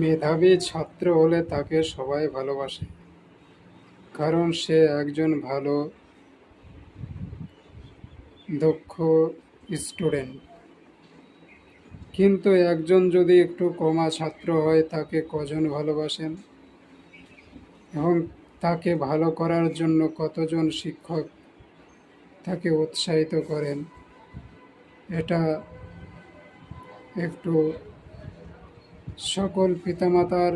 মেধাবী ছাত্র হলে তাকে সবাই ভালোবাসে, কারণ সে একজন ভালো, দক্ষ স্টুডেন্ট। কিন্তু একজন যদি একটু কমা ছাত্র হয়, তাকে কজন ভালোবাসেন? এবং তাকে ভালো করার জন্য কতজন শিক্ষক তাকে উৎসাহিত করেন? এটা একটু সকল পিতামাতার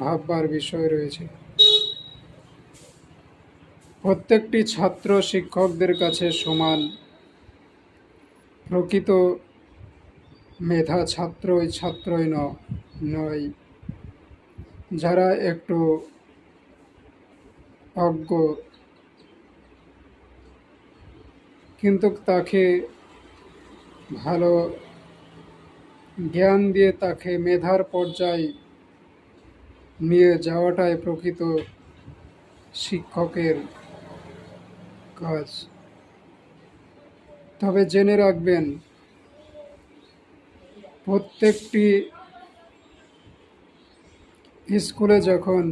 ভাববার বিষয় রয়েছে। প্রত্যেকটি ছাত্র শিক্ষকদের কাছে সমান প্রকৃত মেধা ছাত্রই ছাত্রই নয়। যারা একটু অজ্ঞ, কিন্তু তাকে ভালো জ্ঞান দিয়ে তাকে মেধার পর্যায়ে নিয়ে যাওয়াটাই প্রকৃত শিক্ষকের কাজ। তবে জেনে রাখবেন, প্রত্যেকটি স্কুলে যখন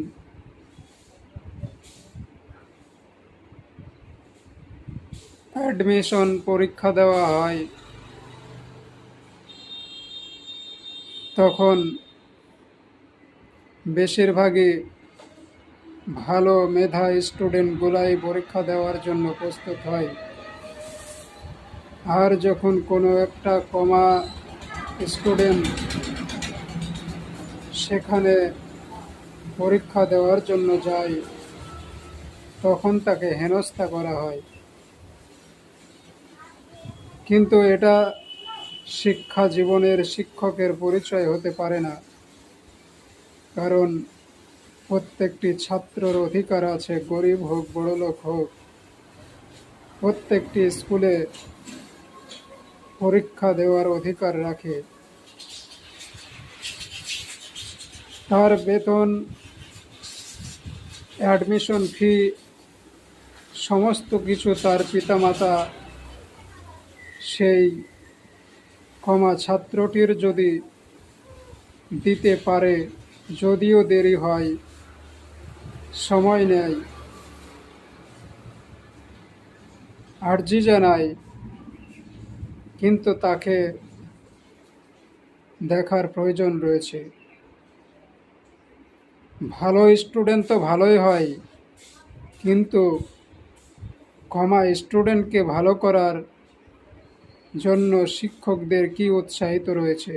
অ্যাডমিশন পরীক্ষা দেওয়া হয় তখন বেশিরভাগই ভালো মেধা স্টুডেন্টগুলাই পরীক্ষা দেওয়ার জন্য প্রস্তুত হয়। আর যখন কোনো একটা কমা স্টুডেন্ট সেখানে পরীক্ষা দেওয়ার জন্য যায়, তখন তাকে হেনস্থা করা হয়। কিন্তু এটা শিক্ষা জীবনের শিক্ষকের পরিচয় হতে পারে না। কারণ প্রত্যেকটি ছাত্রর অধিকার আছে, গরিব হোক, বড়লোক হোক। প্রত্যেকটি স্কুলে পরীক্ষা দেওয়ার অধিকার রাখে। তার বেতন, অ্যাডমিশন ফি, সমস্ত কিছু তার পিতামাতা সেই কমা ছাত্রটির যদি দিতে পারে, যদিও দেরি হয়, সময় নেয়। আর্জি জানায়, কিন্তু তাকে দেখার প্রয়োজন রয়েছে। ভালো স্টুডেন্ট তো ভালোই হয়, কিন্তু কমা স্টুডেন্টকে ভালো করার জন্য শিক্ষকদের কি উৎসাহিত রয়েছে?